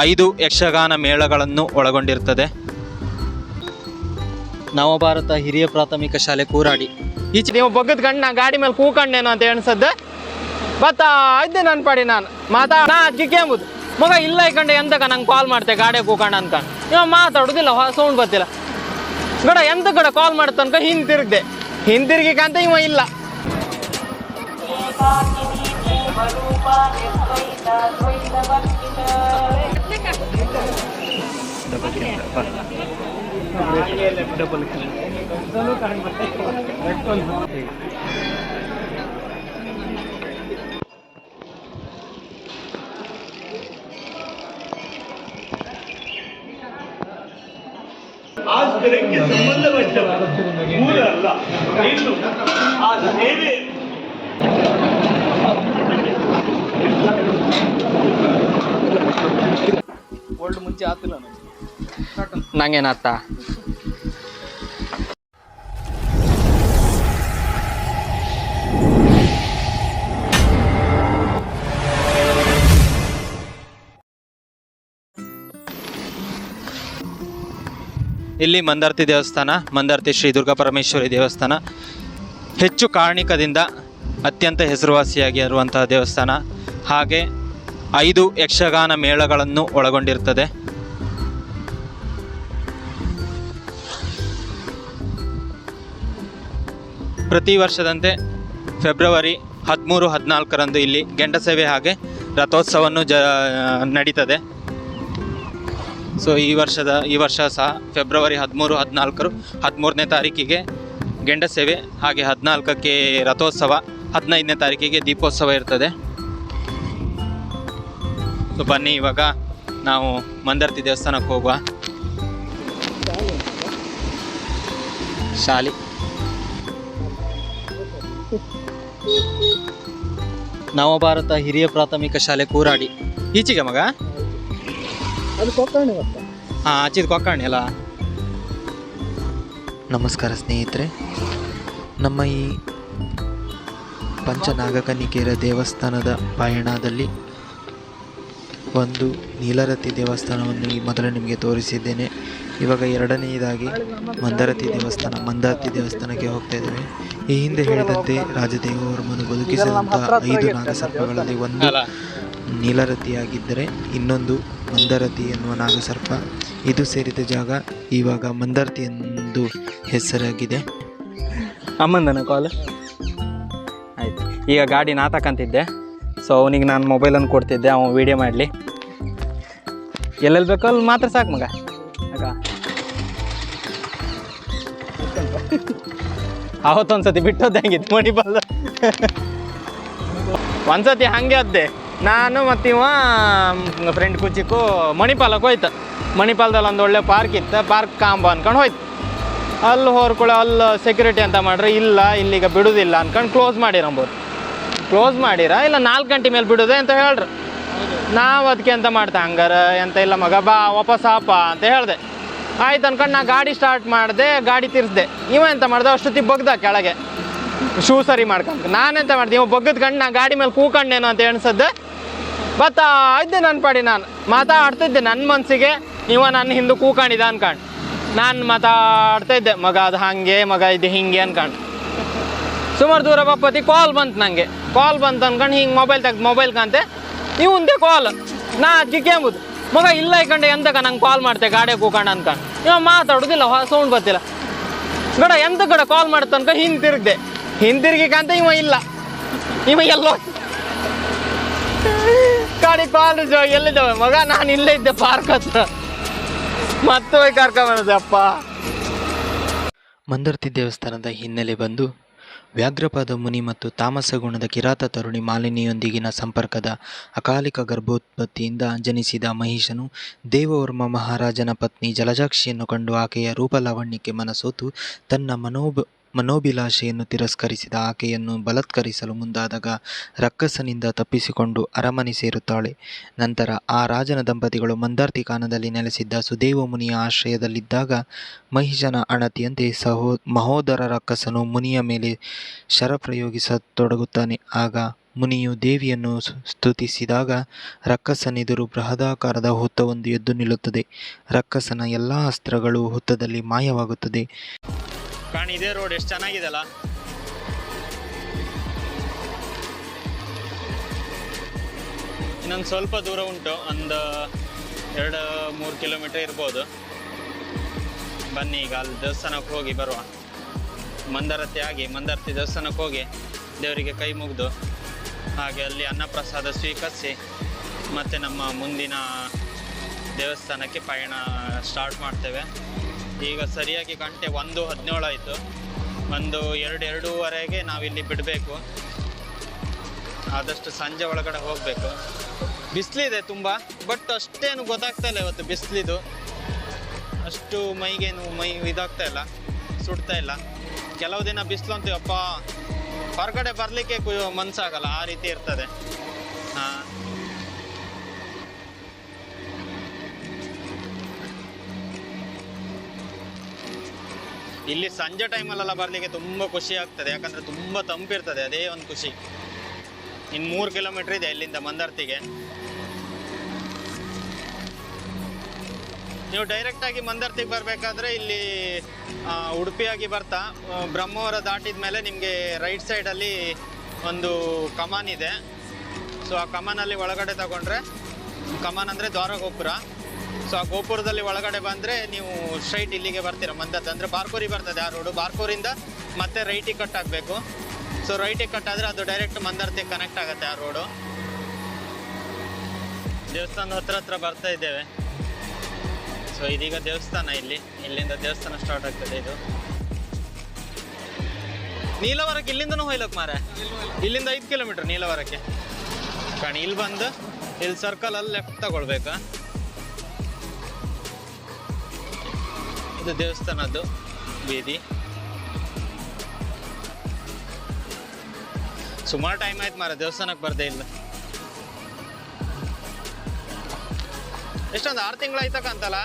ಐದು ಯಕ್ಷಗಾನ ಮೇಳಗಳನ್ನು ಒಳಗೊಂಡಿರುತ್ತದೆ. ನವಭಾರತ ಹಿರಿಯ ಪ್ರಾಥಮಿಕ ಶಾಲೆ ಕೂರಾಡಿ. ಈಚೆ ನೀವು ಬಗ್ಗದ ನಾ ಗಾಡಿ ಮೇಲೆ ಕೂಕಂಡೇನು ಅಂತ ಎಣಿಸದ್ದೆ? ಬತ್ತ, ಇದ್ದೆ ನನ್ನ ಪಾಡಿ ನಾನು. ಮಾತಾ, ನಾ ಅದಕ್ಕೆ ಮಗ ಇಲ್ಲ ಕಂಡೆ ಎಂತಕ ನಂಗೆ ಕಾಲ್ ಮಾಡ್ತೆ ಗಾಡಿ ಕೂಕಂಡ ಅಂತ. ಇವ ಮಾತಾಡೋದಿಲ್ಲ ಸೌಂಡ್ ಬರ್ತಿಲ್ಲ. ಗಡ ಎಂತ ಕಡೆ ಕಾಲ್ ಮಾಡ್ತನ್ಕ ಹಿಂತಿರುಗ್ದೆ. ಹಿಂತಿರುಗಿಕಂತ ಇವ ಇಲ್ಲ. ಆಸ್ಕರಕ್ಕೆ ಸಂಬಂಧಪಟ್ಟವ ಮೂಲ ಅಲ್ಲ ಇನ್ನು ಆ ಸೇವೆ ನಂಗೇನಾತ? ಇಲ್ಲಿ ಮಂದಾರ್ತಿ ದೇವಸ್ಥಾನ, ಮಂದಾರ್ತಿ ಶ್ರೀ ದುರ್ಗಾ ಪರಮೇಶ್ವರಿ ದೇವಸ್ಥಾನ. ಹೆಚ್ಚು ಕಾರಣಿಕದಿಂದ ಅತ್ಯಂತ ಹೆಸರುವಾಸಿಯಾಗಿರುವಂತಹ ದೇವಸ್ಥಾನ. ಹಾಗೆ ಐದು ಯಕ್ಷಗಾನ ಮೇಳಗಳನ್ನು ಒಳಗೊಂಡಿರುತ್ತದೆ. ಪ್ರತಿ ವರ್ಷದಂತೆ ಫೆಬ್ರವರಿ ಹದಿಮೂರು ಹದಿನಾಲ್ಕರಂದು ಇಲ್ಲಿ ಗೆಂಡಸೇವೆ ಹಾಗೆ ರಥೋತ್ಸವವನ್ನು ಜ, ನಡೀತದೆ. ಸೊ, ಈ ವರ್ಷದ, ಈ ವರ್ಷ ಸಹ ಫೆಬ್ರವರಿ ಹದಿಮೂರು ಹದಿನಾಲ್ಕರು ಹದಿಮೂರನೇ ತಾರೀಕಿಗೆ ಗೆಂಡ ಸೇವೆ ಹಾಗೆ ಹದಿನಾಲ್ಕಕ್ಕೆ ರಥೋತ್ಸವ ಹದಿನೈದನೇ ತಾರೀಕಿಗೆ ದೀಪೋತ್ಸವ ಇರ್ತದೆ. ಸೊ ಬನ್ನಿ ಇವಾಗ ನಾವು ಮಂದರ್ತಿ ದೇವಸ್ಥಾನಕ್ಕೆ ಹೋಗುವ. ಶಾಲಿ. ನವಭಾರತ ಹಿರಿಯ ಪ್ರಾಥಮಿಕ ಶಾಲೆ ಕೂರಾಡಿ. ಈಚೆಗೆ ಮಗ? ಅದು ಕೊಕ್ಕಣೆ ಹಾಂ ಆಚಿದ ಕೊಕ್ಕಣಿ ಅಲ್ಲ? ನಮಸ್ಕಾರ ಸ್ನೇಹಿತರೆ. ನಮ್ಮ ಈ ಪಂಚನಾಗಕನಿಕೆಯರ ದೇವಸ್ಥಾನದ ಪಯಣದಲ್ಲಿ ಒಂದು ನೀಲರತಿ ದೇವಸ್ಥಾನವನ್ನು ಮೊದಲು ನಿಮಗೆ ತೋರಿಸಿದ್ದೇನೆ. ಇವಾಗ ಎರಡನೆಯದಾಗಿ ಮಂದರತಿ ದೇವಸ್ಥಾನ, ಮಂದಾರತಿ ದೇವಸ್ಥಾನಕ್ಕೆ ಹೋಗ್ತಾ ಇದ್ದೇವೆ. ಈ ಹಿಂದೆ ಹೇಳಿದಂತೆ ರಾಜದೇವವರ್ಮನು ಬದುಕಿಸಿದಂತಹ ಐದು ನಾಗಸರ್ಪಗಳಲ್ಲಿ ಒಂದು ನೀಲರತಿಯಾಗಿದ್ದರೆ ಇನ್ನೊಂದು ಮಂದರತಿ ಎನ್ನುವ ನಾಗಸರ್ಪ ಇದು ಸೇರಿದ ಜಾಗ ಇವಾಗ ಮಂದಾರತಿ ಎಂದು ಹೆಸರಾಗಿದೆ. ಅಮ್ಮಂದನ ಕಾಲ್? ಆಯ್ತು. ಈಗ ಗಾಡಿ ನಾತಕ್ಕಂತಿದ್ದೆ. ಸೊ ಅವನಿಗೆ ನಾನು ಮೊಬೈಲನ್ನು ಕೊಡ್ತಿದ್ದೆ. ಅವನು ವೀಡಿಯೋ ಮಾಡಲಿ. ಎಲ್ಲೆಲ್ಲಿ ಬೇಕೋ ಅಲ್ಲಿ ಮಾತ್ರ ಸಾಕು ಮಗ. ಆಗ. ಅವತ್ತೊಂದ್ಸತಿ ಬಿಟ್ಟೋದ್ದೆ ಹಂಗಿತ್ತು ಮಣಿಪಾಲ ಒಂದ್ಸತಿ ಹಂಗೆ ಅದ್ದೆ ನಾನು ಮತ್ತಿವ ಫ್ರೆಂಡ್ ಕುಚಿಕ್ಕು ಮಣಿಪಾಲಕ್ಕೆ ಹೋಯ್ತು. ಮಣಿಪಾಲದಲ್ಲಿ ಒಂದು ಒಳ್ಳೆ ಪಾರ್ಕ್ ಇತ್ತು. ಪಾರ್ಕ್ ಕಾಂಬ ಅನ್ಕೊಂಡು ಹೋಯ್ತು. ಅಲ್ಲಿ ಹೊರ್ಕೊಳ್ಳೋ ಅಲ್ಲಿ ಸೆಕ್ಯೂರಿಟಿ ಅಂತ ಮಾಡ್ರೆ, ಇಲ್ಲ, ಇಲ್ಲಿಗ ಬಿಡುದಿಲ್ಲ ಅಂದ್ಕೊಂಡು ಕ್ಲೋಸ್ ಮಾಡಿರಂಬೋದು ಕ್ಲೋಸ್ ಮಾಡಿರ, ಇಲ್ಲ ನಾಲ್ಕು ಗಂಟೆ ಮೇಲೆ ಬಿಡೋದೆ ಅಂತ ಹೇಳ್ರು. ನಾವು ಅದಕ್ಕೆ ಎಂತ ಮಾಡ್ತಾ? ಹಂಗಾರ ಎಂತ ಇಲ್ಲ ಮಗ, ಬಾ, ವಾಪಸ್ ಆಪ ಅಂತ ಹೇಳಿದೆ. ಆಯ್ತು ಅನ್ಕೊಂಡು ನಾ ಗಾಡಿ ಸ್ಟಾರ್ಟ್ ಮಾಡಿದೆ, ಗಾಡಿ ತಿರ್ಸ್ದೆ. ಇವ ಎಂತ ಮಾಡ್ದೆ? ಅಷ್ಟೊತ್ತಿ ಬಗ್ದ ಕೆಳಗೆ. ಶೂ ಸರಿ ಮಾಡ್ಕೊಂಡು ನಾನೆಂತ ಮಾಡ್ದೆ? ಇವ ಬಗ್ಗದ್ಕಂಡು ನಾ ಗಾಡಿ ಮೇಲೆ ಕೂಕಂಡೇನು ಅಂತ ಎಣಿಸದ್ದೆ. ಬತ್ತಾ, ಇದ್ದೆ ನನ್ನ ಪಾಡಿ ನಾನು. ಮಾತಾಡ್ತಿದ್ದೆ ನನ್ನ ಮನಸ್ಸಿಗೆ ಇವ ನನ್ನ ಹಿಂದೆ ಕೂಕೊಂಡಿದ್ದ ಅನ್ಕಂಡು. ನಾನು ಮಾತಾಡ್ತಾ ಇದ್ದೆ, ಮಗ ಅದು ಹಾಗೆ, ಮಗ ಇದು ಹಿಂಗೆ ಅನ್ಕಂಡು. ಸುಮಾರು ದೂರ ಬಪ್ಪತಿ ಕಾಲ್ ಬಂತು ನನಗೆ ಕಾಲ್ ಬಂತು ಅನ್ಕೊಂಡು ಹಿಂಗೆ ಮೊಬೈಲ್ ತೆಗ್ದು ಮೊಬೈಲ್ ಕಾಂತೆ. ಇವಂದೆ ಕಾಲ್ ನಾ ಎಂಬುದು ಮಗ ಇಲ್ಲ ಕಂಡೆ ಎಂತಕ ನಂಗೆ ಕಾಲ್ ಮಾಡ್ತೆ, ಗಾಡಿ ಕೂಕಂಡ ಅಂತ. ಇವ ಮಾತಾಡೋದಿಲ್ಲ ಸೌಂಡ್ ಬರ್ತಿಲ್ಲ. ಗಡ ಎಂತ ಕಡೆ ಕಾಲ್ ಮಾಡ್ತ ಅನ್ಕ ಹಿಂತಿರುಗ್ದೆ. ಹಿಂತಿರುಗಿಕಂತ ಇವ ಇಲ್ಲ. ಇವ ಎಲ್ಲೋ ಗಾಡಿ ಕಾಲ್ ಎಲ್ಲಿದ್ದಾವೆ ಮಗ, ನಾನು ಇಲ್ಲೇ ಇದ್ದೆ ಪಾರ್ಕ್ ಹತ್ರ. ಮತ್ತೆ ಹೋಗಿ ಕರ್ಕೊಂಬಂದಪ್ಪ ಮಂದರ್ತಿ ದೇವಸ್ಥಾನದ ಹಿನ್ನೆಲೆ ಬಂದು ವ್ಯಾಘ್ರಪಾದ ಮುನಿ ಮತ್ತು ತಾಮಸ ಗುಣದ ಕಿರಾತ ತರುಣಿ ಮಾಲಿನಿಯೊಂದಿಗಿನ ಸಂಪರ್ಕದ ಅಕಾಲಿಕ ಗರ್ಭೋತ್ಪತ್ತಿಯಿಂದ ಜನಿಸಿದ ಮಹಿಷನು ದೇವವರ್ಮ ಮಹಾರಾಜನ ಪತ್ನಿ ಜಲಜಾಕ್ಷಿಯನ್ನು ಕಂಡು ಆಕೆಯ ರೂಪಲಾವಣ್ಯಕ್ಕೆ ಮನಸೋತು ತನ್ನ ಮನೋಬ ಮನೋಭಿಲಾಷೆಯನ್ನು ತಿರಸ್ಕರಿಸಿದ ಆಕೆಯನ್ನು ಬಲತ್ಕರಿಸಲು ಮುಂದಾದಾಗ ರಕ್ಕಸನಿಂದ ತಪ್ಪಿಸಿಕೊಂಡು ಅರಮನೆ ಸೇರುತ್ತಾಳೆ. ನಂತರ ಆ ರಾಜನ ದಂಪತಿಗಳು ಮಂದಾರ್ತಿ ಕಾನದಲ್ಲಿ ನೆಲೆಸಿದ್ದ ಸುದೇವ ಮುನಿಯ ಆಶ್ರಯದಲ್ಲಿದ್ದಾಗ ಮಹಿಷನ ಅಣತಿಯಂತೆ ಸಹೋ, ಮಹೋದರ ರಕ್ಕಸನು ಮುನಿಯ ಮೇಲೆ ಶರಪ್ರಯೋಗಿಸತೊಡಗುತ್ತಾನೆ. ಆಗ ಮುನಿಯು ದೇವಿಯನ್ನು ಸ್ತುತಿಸಿದಾಗ ರಕ್ಕಸನೆದುರು ಬೃಹದಾಕಾರದ ಹುತ್ತವೊಂದು ಎದ್ದು ನಿಲ್ಲುತ್ತದೆ. ರಕ್ಕಸನ ಎಲ್ಲ ಅಸ್ತ್ರಗಳು ಹುತ್ತದಲ್ಲಿ ಮಾಯವಾಗುತ್ತದೆ. ಕಾಣಿ, ಇದೇ ರೋಡ್ ಎಷ್ಟು ಚೆನ್ನಾಗಿದೆಲ್ಲ ಇನ್ನೊಂದು ಸ್ವಲ್ಪ ದೂರ ಉಂಟು, ಒಂದು ಎರಡು, ಮೂರು ಕಿಲೋಮೀಟರ್ ಇರ್ಬೋದು. ಬನ್ನಿ ಈಗ, ಅಲ್ಲಿ ದೇವಸ್ಥಾನಕ್ಕೆ ಹೋಗಿ ಬರುವ. ಮಂದಾರತಿ ಆಗಿ, ಮಂದಾರತಿ ದೇವಸ್ಥಾನಕ್ಕೆ ಹೋಗಿ, ದೇವರಿಗೆ ಕೈ ಮುಗಿದು, ಹಾಗೆ ಅಲ್ಲಿ ಅನ್ನಪ್ರಸಾದ ಸ್ವೀಕರಿಸಿ, ಮತ್ತು ನಮ್ಮ ಮುಂದಿನ ದೇವಸ್ಥಾನಕ್ಕೆ ಪಯಣ ಸ್ಟಾರ್ಟ್ ಮಾಡ್ತೇವೆ. ಈಗ ಸರಿಯಾಗಿ ಗಂಟೆ ಒಂದು ಹದಿನೇಳು ಆಯಿತು. ಒಂದು ಎರಡು, ಎರಡೂವರೆಗೆ ನಾವಿಲ್ಲಿ ಬಿಡಬೇಕು. ಆದಷ್ಟು ಸಂಜೆ ಒಳಗಡೆ ಹೋಗಬೇಕು. ಬಿಸಿಲಿದೆ ತುಂಬ ಬಟ್ ಅಷ್ಟೇನು ಗೊತ್ತಾಗ್ತಾ ಇಲ್ಲ ಇವತ್ತು ಬಿಸಿಲಿದು. ಅಷ್ಟು ಮೈಗೇನು ಮೈ ಇದಾಗ್ತಾ ಇಲ್ಲ, ಸುಡ್ತಾ ಇಲ್ಲ. ಕೆಲವು ದಿನ ಬಿಸಿಲು ಅಂತೀವಪ್ಪ. ಹೊರಗಡೆ ಬರಲಿಕ್ಕೆ ಮನಸ್ಸಾಗಲ್ಲ ಆ ರೀತಿ ಇರ್ತದೆ. ಹಾಂ. ಇಲ್ಲಿ ಸಂಜೆ ಟೈಮಲ್ಲೆಲ್ಲ ಬರಲಿಕ್ಕೆ ತುಂಬ ಖುಷಿ ಆಗ್ತದೆ, ಯಾಕಂದರೆ ತುಂಬ ತಂಪಿರ್ತದೆ ಅದೇ ಒಂದು ಖುಷಿ. ಇನ್ನು ಮೂರು ಕಿಲೋಮೀಟ್ರ್ ಇದೆ ಇಲ್ಲಿಂದ ಮಂದಾರ್ತಿಗೆ. ನೀವು ಡೈರೆಕ್ಟಾಗಿ ಮಂದಾರ್ತಿಗೆ ಬರಬೇಕಾದ್ರೆ ಇಲ್ಲಿ ಉಡುಪಿಯಾಗಿ ಬರ್ತಾ ಬ್ರಹ್ಮವರ ದಾಟಿದ ಮೇಲೆ ನಿಮಗೆ ರೈಟ್ ಸೈಡಲ್ಲಿ ಒಂದು ಕಮಾನ್ ಇದೆ. ಸೊ ಆ ಕಮಾನಲ್ಲಿ ಒಳಗಡೆ ತಗೊಂಡ್ರೆ, ಕಮಾನ್ ಅಂದರೆ ದ್ವಾರ ಗೋಪುರ ಸೊ ಆ ಗೋಪುರದಲ್ಲಿ ಒಳಗಡೆ ಬಂದರೆ ನೀವು ಸ್ಟ್ರೈಟ್ ಇಲ್ಲಿಗೆ ಬರ್ತೀರ. ಮಂದತ್ ಅಂದರೆ ಬಾರ್ಕೋರಿ ಬರ್ತದೆ ಆ ರೋಡು ಬಾರ್ಕೋರಿಂದ ಮತ್ತೆ ರೈಟಿಗೆ ಕಟ್ ಆಗಬೇಕು. ಸೊ ರೈಟಿಗೆ ಕಟ್ ಆದರೆ ಅದು ಡೈರೆಕ್ಟ್ ಮಂದರ್ತಿಗೆ ಕನೆಕ್ಟ್ ಆಗುತ್ತೆ ಆ ರೋಡು ದೇವಸ್ಥಾನದ ಹತ್ರ ಹತ್ರ ಬರ್ತಾ ಇದ್ದೇವೆ. ಸೊ ಇದೀಗ ದೇವಸ್ಥಾನ ಇಲ್ಲಿ. ಇಲ್ಲಿಂದ ದೇವಸ್ಥಾನ ಸ್ಟಾರ್ಟ್ ಆಗ್ತದೆ ಇದು. ನೀಲವರಕ್ಕೆ ಇಲ್ಲಿಂದನೂ ಹೋಯ್ಲಕ್ ಮಾರೆ ಇಲ್ಲಿಂದ ಐದು ಕಿಲೋಮೀಟರ್ ನೀಲವರಕ್ಕೆ. ಕಾಣಿ, ಇಲ್ಲಿ ಬಂದು, ಇಲ್ಲಿ ಸರ್ಕಲಲ್ಲಿ ಲೆಫ್ಟ್ ತಗೊಳ್ಬೇಕಾ. ಇದು ದೇವಸ್ಥಾನದ್ದು ಬೀದಿ. ಸುಮಾರು ಟೈಮ್ ಆಯ್ತು ಮಾರ ದೇವಸ್ಥಾನಕ್ಕೆ ಬರ್ದೇ ಇಲ್ಲ. ಎಷ್ಟೊಂದು ಆರು ತಿಂಗಳು ಆಯ್ತಕ್ಕಂತಲ್ಲ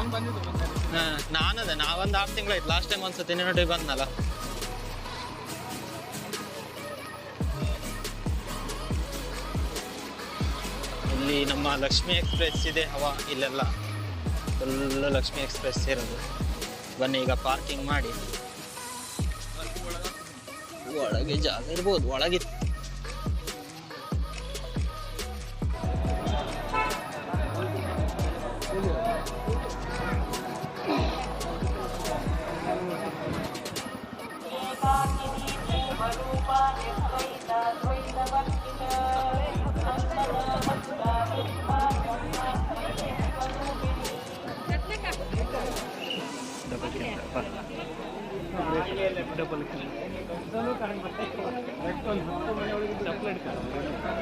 ಅಂತಲ್ಲ ನಾನು ಅದೇ ನಾವೊಂದು ಆರು ತಿಂಗಳಾಯ್ತು ಲಾಸ್ಟ್ ಟೈಮ್ ಒಂದ್ಸತಿ ನೋಡಿ ಬಂದ್ನಲ್ಲ. ಇಲ್ಲಿ ನಮ್ಮ ಲಕ್ಷ್ಮಿ ಎಕ್ಸ್ಪ್ರೆಸ್ ಇದೆ ಹವಾ ಇಲ್ಲೆಲ್ಲ. ಫುಲ್ ಲಕ್ಷ್ಮಿ ಎಕ್ಸ್ಪ್ರೆಸ್ ಇರೋದು. ಬನ್ನಿ ಈಗ ಪಾರ್ಕಿಂಗ್ ಮಾಡಿ. ಒಳಗೆ ಜಾಗ ಇರ್ಬೋದು ಒಳಗೆ.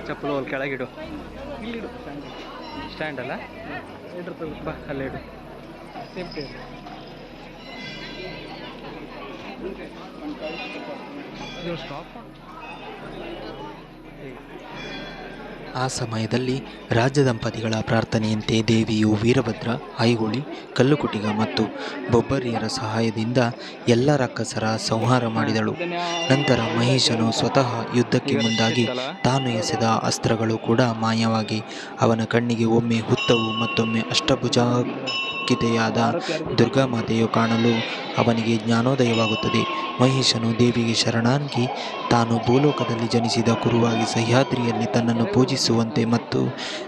ಚಪ್ಪಲು ಅಲ್ಲಿ ಕೆಳಗಿಡು. ಸ್ಟ್ಯಾಂಡ್ ಅಲ್ಲ? ಬಾ ಅಲ್ಲೇ ಇಡು. ಸ್ಟಾಪ್ ಆ ಸಮಯದಲ್ಲಿ ರಾಜ ದಂಪತಿಗಳ ಪ್ರಾರ್ಥನೆಯಂತೆ ದೇವಿಯು ವೀರಭದ್ರ, ಐಹೊಳಿ, ಕಲ್ಲುಕುಟಿಗ ಮತ್ತು ಬೊಬ್ಬರಿಯರ ಸಹಾಯದಿಂದ ಎಲ್ಲ ರಕ್ಕಸರ ಸಂಹಾರ ಮಾಡಿದಳು. ನಂತರ ಮಹೇಶನು ಸ್ವತಃ ಯುದ್ಧಕ್ಕೆ ಮುಂದಾಗಿ ತಾನು ಎಸೆದ ಅಸ್ತ್ರಗಳು ಕೂಡ ಮಾಯವಾಗಿ ಅವನ ಕಣ್ಣಿಗೆ ಒಮ್ಮೆ ಹುತ್ತವು ಮತ್ತೊಮ್ಮೆ ಅಷ್ಟಭುಜಾಕಿತೆಯಾದ ದುರ್ಗಾಮಾತೆಯು ಕಾಣಲು ಅವನಿಗೆ ಜ್ಞಾನೋದಯವಾಗುತ್ತದೆ. ಮಹೇಶನು ದೇವಿಗೆ ಶರಣಾಗಿ ತಾನು ಭೂಲೋಕದಲ್ಲಿ ಜನಿಸಿದ ಕುರುವಾಗಿ ಸಹ್ಯಾದ್ರಿಯಲ್ಲಿ ತನ್ನನ್ನು ಪೂಜಿಸುವಂತೆ ಮತ್ತು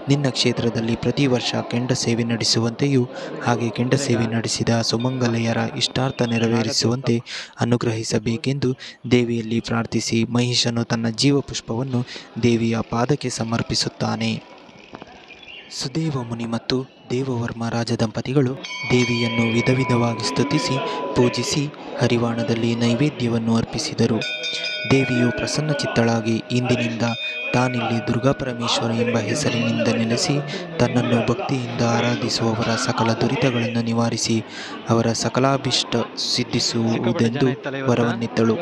ನಿನ್ನ ಕ್ಷೇತ್ರದಲ್ಲಿ ಪ್ರತಿ ವರ್ಷ ಕೆಂಡ ಸೇವೆ ನಡೆಸುವಂತೆಯೂ ಹಾಗೆ ಕೆಂಡ ಸೇವೆ ನಡೆಸಿದ ಸುಮಂಗಲೆಯರ ಇಷ್ಟಾರ್ಥ ನೆರವೇರಿಸುವಂತೆ ಅನುಗ್ರಹಿಸಬೇಕೆಂದು ದೇವಿಯಲ್ಲಿ ಪ್ರಾರ್ಥಿಸಿ ಮಹಿಷನು ತನ್ನ ಜೀವಪುಷ್ಪವನ್ನು ದೇವಿಯ ಪಾದಕ್ಕೆ ಸಮರ್ಪಿಸುತ್ತಾನೆ. ಸುದೇವ ಮುನಿ ಮತ್ತು ದೇವವರ್ಮ ರಾಜ ದಂಪತಿಗಳು ದೇವಿಯನ್ನು ವಿಧವಿಧವಾಗಿ ಸ್ತುತಿಸಿ ಪೂಜಿಸಿ ಹರಿವಾಣದಲ್ಲಿ ನೈವೇದ್ಯವನ್ನು ಅರ್ಪಿಸಿದರು. ದೇವಿಯು ಪ್ರಸನ್ನಚಿತ್ತಳಾಗಿ ಇಂದಿನಿಂದ ತಾನಿಲ್ಲಿ ದುರ್ಗಾಪರಮೇಶ್ವರ ಎಂಬ ಹೆಸರಿನಿಂದ ನೆಲೆಸಿ ತನ್ನನ್ನು ಭಕ್ತಿಯಿಂದ ಆರಾಧಿಸುವವರ ಸಕಲ ದುರಿತಗಳನ್ನು ನಿವಾರಿಸಿ ಅವರ ಸಕಲಾಭಿಷ್ಟ ಸಿದ್ಧಿಸುವುದೆಂದು ವರವನ್ನಿತ್ತಳು.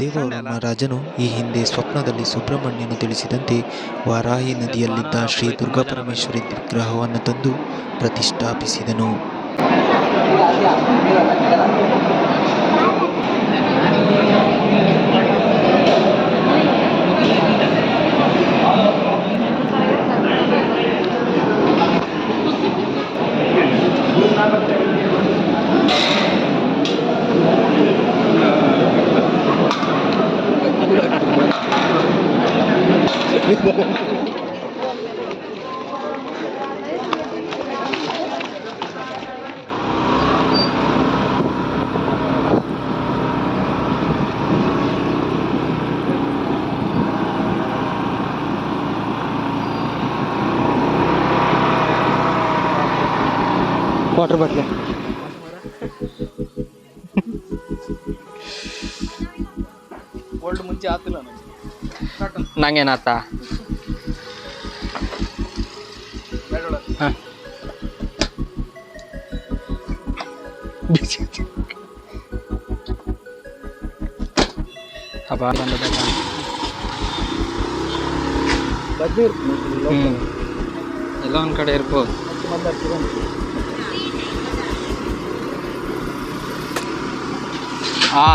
ದೇವ ರಾಜನು ಈ ಹಿಂದೆ ಸ್ವಪ್ನದಲ್ಲಿ ಸುಬ್ರಹ್ಮಣ್ಯನು ತಿಳಿಸಿದಂತೆ ವಾರಾಹಿ ನದಿಯಲ್ಲಿದ್ದ ಶ್ರೀ ದುರ್ಗಾಪರಮೇಶ್ವರಿ ವಿಗ್ರಹವನ್ನು ತಂದು ಪ್ರತಿಷ್ಠಾಪಿಸಿದನು. ವಾಟರ್ ಬಾಟ್ಲಿ ಓಲ್ಡ್ ಮುಂಚೆ ಆತಿಲ್ಲ ನಂಗೇನಾತ? ಹ್ಞೂ ಎಲ್ಲ ಒಂದು ಕಡೆ ಇರ್ಬೋದು. ಆ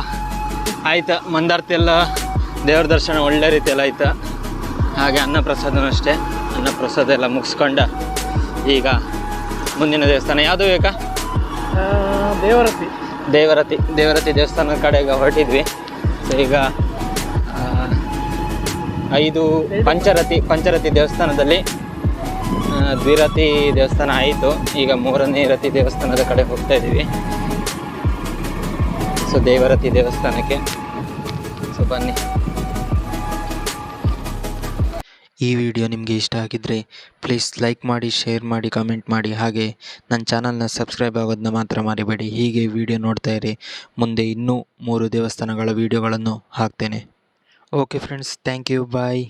ಆಯ್ತು ಮಂದಾರ್ತಿ ಎಲ್ಲ ದೇವ್ರ ದರ್ಶನ ಒಳ್ಳೆ ರೀತಿಯಲ್ಲಿ ಆಯ್ತು. ಹಾಗೆ ಅನ್ನಪ್ರಸಾದನೂ ಅಷ್ಟೇ. ಅನ್ನಪ್ರಸಾದ ಎಲ್ಲ ಮುಗಿಸ್ಕೊಂಡ ಈಗ ಮುಂದಿನ ದೇವಸ್ಥಾನ. ಯಾವುದು ಬೇಕಾ ದೇವರತಿ. ದೇವರತಿ. ದೇವರತಿ ದೇವಸ್ಥಾನದ ಈಗ ಹೊರಟಿದ್ವಿ. ಸೊ ಈಗ ಐದು ಪಂಚರತಿ ಪಂಚರತಿ ದೇವಸ್ಥಾನದಲ್ಲಿ ದ್ವಿರತಿ ದೇವಸ್ಥಾನ ಆಯಿತು. ಈಗ ಮೂರನೇ ರತಿ ದೇವಸ್ಥಾನದ ಕಡೆ ಹೋಗ್ತಾ ಇದ್ದೀವಿ. ಸೊ ದೇವರತಿ ದೇವಸ್ಥಾನಕ್ಕೆ. ಸೊ ಬನ್ನಿ. ಈ ವಿಡಿಯೋ ನಿಮಗೆ ಇಷ್ಟ ಆಗಿದ್ದರೆ ಪ್ಲೀಸ್ ಲೈಕ್ ಮಾಡಿ ಶೇರ್ ಮಾಡಿ ಕಮೆಂಟ್ ಮಾಡಿ. ಹಾಗೆ ನನ್ನ ಚಾನಲ್ನ ಸಬ್ಸ್ಕ್ರೈಬ್ ಆಗೋದನ್ನ ಮಾತ್ರ ಮರಿಬೇಡಿ. ಹೀಗೆ ವಿಡಿಯೋ ನೋಡ್ತಾ ಇರಿ. ಮುಂದೆ ಇನ್ನೂ ಮೂರು ದೇವಸ್ಥಾನಗಳ ವಿಡಿಯೋಗಳನ್ನು ಹಾಕ್ತೇನೆ. Okay friends thank you bye